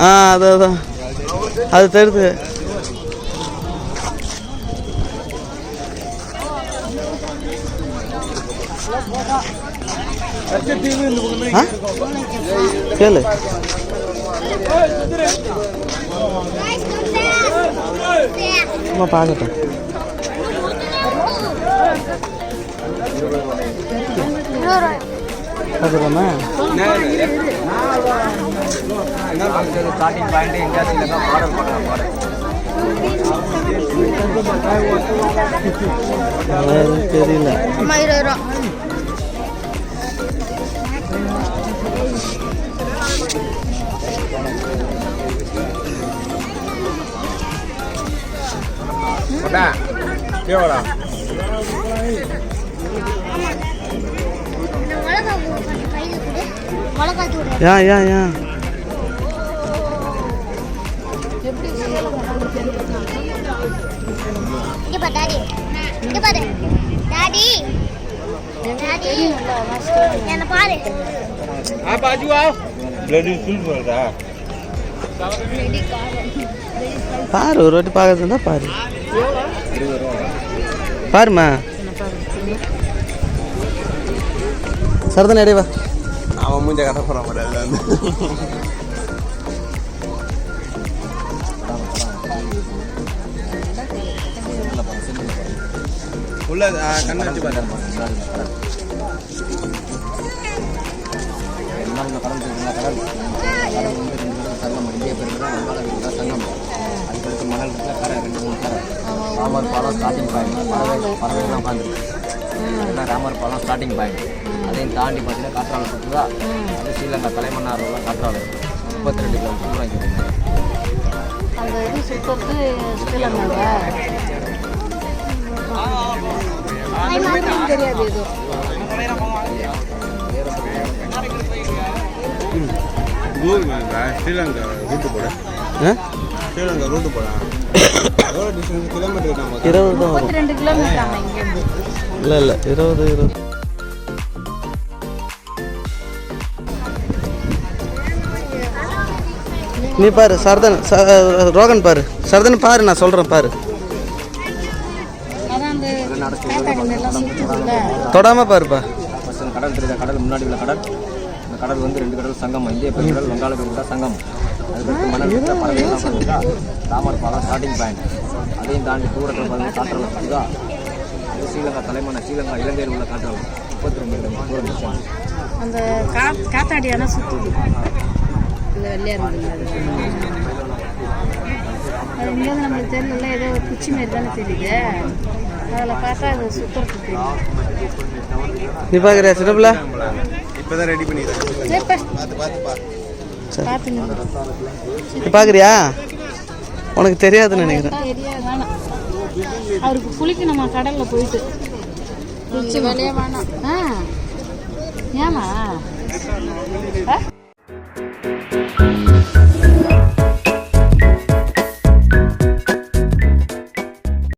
ஆ அது அதான் அது தெரியுது கேளு. சும்மா பார்க்கட்டும் பார்க்குறோமா ஸ்டார்டிங் பாயிண்ட் இல்லைன்னா பண்ணலாம் தெரியல இருபது ரூபா போட்டா கேவடா ஏன் ஏன் ஏன் இங்க பாரு ஒரு வாட்டி பார்க்கறதுனா பாரு. பாருமா சரதன் எடை வா. அவன் மூஞ்ச கட்ட போறான் பாரு அதுல வந்து உள்ள ஆ, கண்ணு வச்சு பாரு ராமர் பாலம் ஸ்டார்டிங் பாயிண்ட் பறவை பறவைலாம் உட்காந்துருக்கு ஏன்னா ராமர் பாலம் ஸ்டார்டிங் பாயிண்ட் அதையும் தாண்டி பார்த்தீங்கன்னா காற்றாலை சுற்றுதா அது ஸ்ரீலங்கா தலைமன்னார் காற்றாலை. முப்பத்தி ரெண்டு கிலோமீட்டர் தூரம் இங்கே. அந்த இது சுத்தத்து ஸ்ரீலங்காவா? தெரியாது இது ஸ்ரீலங்கா ரூட்டு போட. ஆ? ஸ்ரீலங்கா ரூட்டு போட. எவ்வளோ டிஸ்டன்ஸ் கிலோமீட்டர் நம்ம இருபது தான் வரும். இல்லை இல்லை இருபது இருபது. நீ பாரு சரதன் ச- ரோகன் பாரு. சரதன் பாரு நான் சொல்கிறேன் பாரு. அதான் அந்த காத்தாடி மாதிரிலாம் சுற்றுதுல்ல தொடாம பாருப்பா. கடல் தெரியுதா கடல் முன்னாடி உள்ள கடல். இந்த கடல் வந்து ரெண்டு கடல் சங்கம் இந்திய பெருங்கடல் வங்காள பெருங்கடல் சங்கம். அதுக்கடுத்து மணல் விட்டா பறவைலாம் உட்காந்துருக்கா ராமர் பாலம் ஸ்டார்டிங் பாயிண்ட் அதையும் தாண்டி தூரத்தில் பார்த்தீங்கன்னா காற்றாலை சுற்றுதா அது ஸ்ரீலங்கா தலைமன்ன ஸ்ரீலங்கா இலங்கையில் உள்ள காற்றாலை முப்பத்தி ரெண்டு தூரம். அந்த காத்தாடி ஆனால் சுற்றுது இல்லை வெள்ளையாக இருந்தது. அது இங்கேருந்து நம்மளுக்கு தெரியல ஏதோ ஒரு குச்சி மாதிரி தானே தெரியுது. அதில் பார்த்தா அது சுற்றுறது தெரியும் நீ பார்க்குறியா சின்னப்பிள்ள? இப்போதான் ரெடி பண்ணிடுறேன். பார்த்து பார்க்குறியா உனக்கு தெரியாதுன்னு நினைக்கிறேன். அவருக்கு குளிக்கணுமா கடல்ல போயிட்டு? குளிச்சு வேலையே வேணாம். ஆ. ஏமா